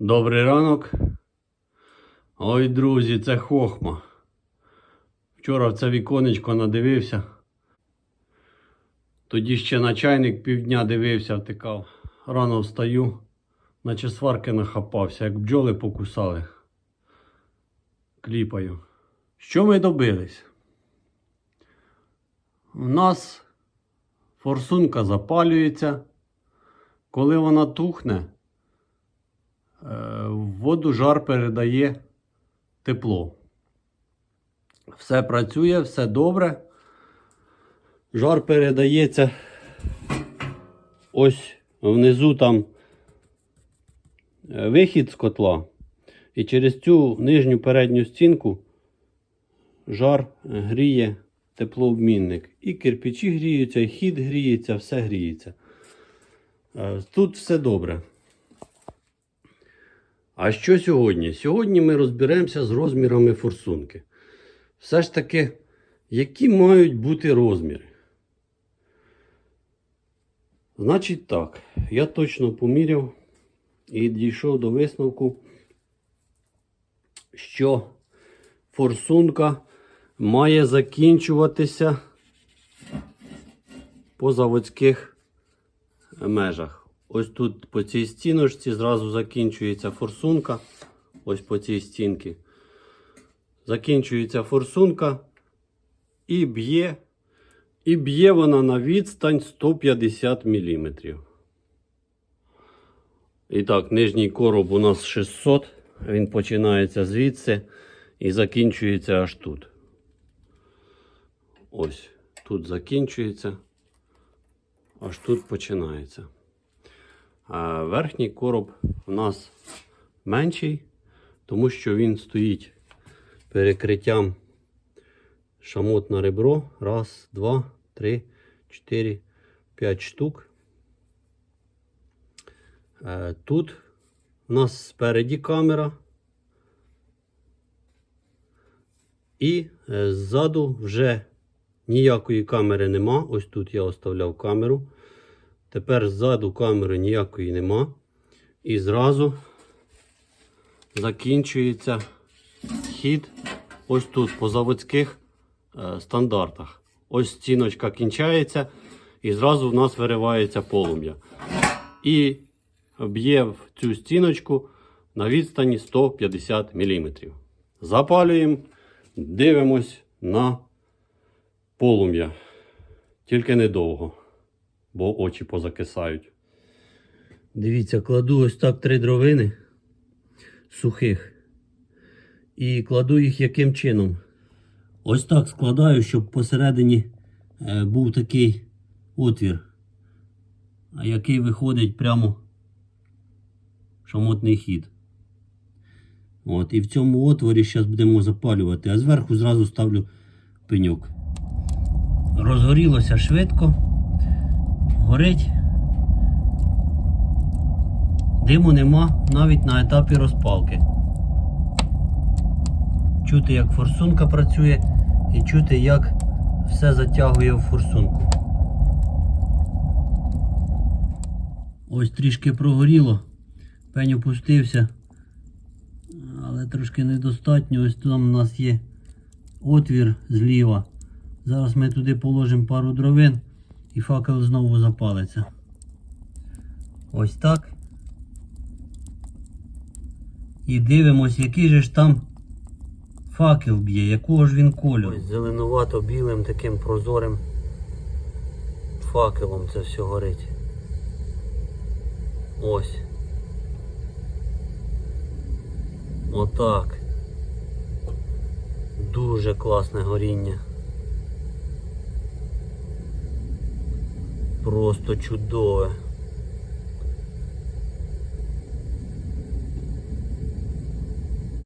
Добрий ранок. Ой, друзі, це хохма. Вчора в це віконечко надивився. Тоді ще на чайник півдня дивився, втикав. Рано встаю, наче сварки нахапався, як бджоли покусали. Кліпаю. Що ми добились? У нас форсунка запалюється. Коли вона тухне, в воду жар передає тепло. Все працює, все добре. Жар передається ось внизу там е, вихід з котла. І через цю нижню передню стінку жар е, гріє теплообмінник. І кирпичі гріються, і хід гріється, все гріється. Е, Тут все добре. А що сьогодні? Сьогодні ми розберемося з розмірами форсунки. Все ж таки, які мають бути розміри? Значить так, я точно поміряв і дійшов до висновку, що форсунка має закінчуватися по заводських межах. Ось тут по цій стіночці зразу закінчується форсунка. Ось по цій стінці. Закінчується форсунка і б'є. І б'є вона на відстань 150 мм. І так, нижній короб у нас 600. Він починається звідси і закінчується аж тут. Ось тут закінчується, аж тут починається. Верхній короб у нас менший, тому що він стоїть перекриттям шамот на ребро. Раз, два, три, чотири, п'ять штук. Е, Тут у нас спереді камера. І е, ззаду вже ніякої камери нема. Ось тут я оставляв камеру. Тепер ззаду камери ніякої нема. І зразу закінчується хід ось тут по заводських е, стандартах. Ось стіночка кінчається, і зразу в нас виривається полум'я. І б'є в цю стіночку на відстані 150 мм. Запалюємо, дивимось на полум'я. Тільки недовго, бо очі позакисають. Дивіться, кладу ось так три дровини сухих. І кладу їх яким чином? Ось так складаю, щоб посередині е, був такий отвір, який виходить прямо шамотний хід. От, і в цьому отворі зараз будемо запалювати, а зверху зразу ставлю пеньок. Розгорілося швидко, горить. Диму нема навіть на етапі розпалки. Чути, як форсунка працює, і чути, як все затягує в форсунку. Ось трішки прогоріло, пень опустився, але трошки недостатньо. Ось там у нас є отвір зліва. Зараз ми туди положимо пару дровин і факел знову запалиться. Ось так. І дивимось, який же ж там факел б'є, якого ж він кольору. Ось зеленувато-білим таким прозорим факелом це все горить. Ось. Отак. Дуже класне горіння. Просто чудове.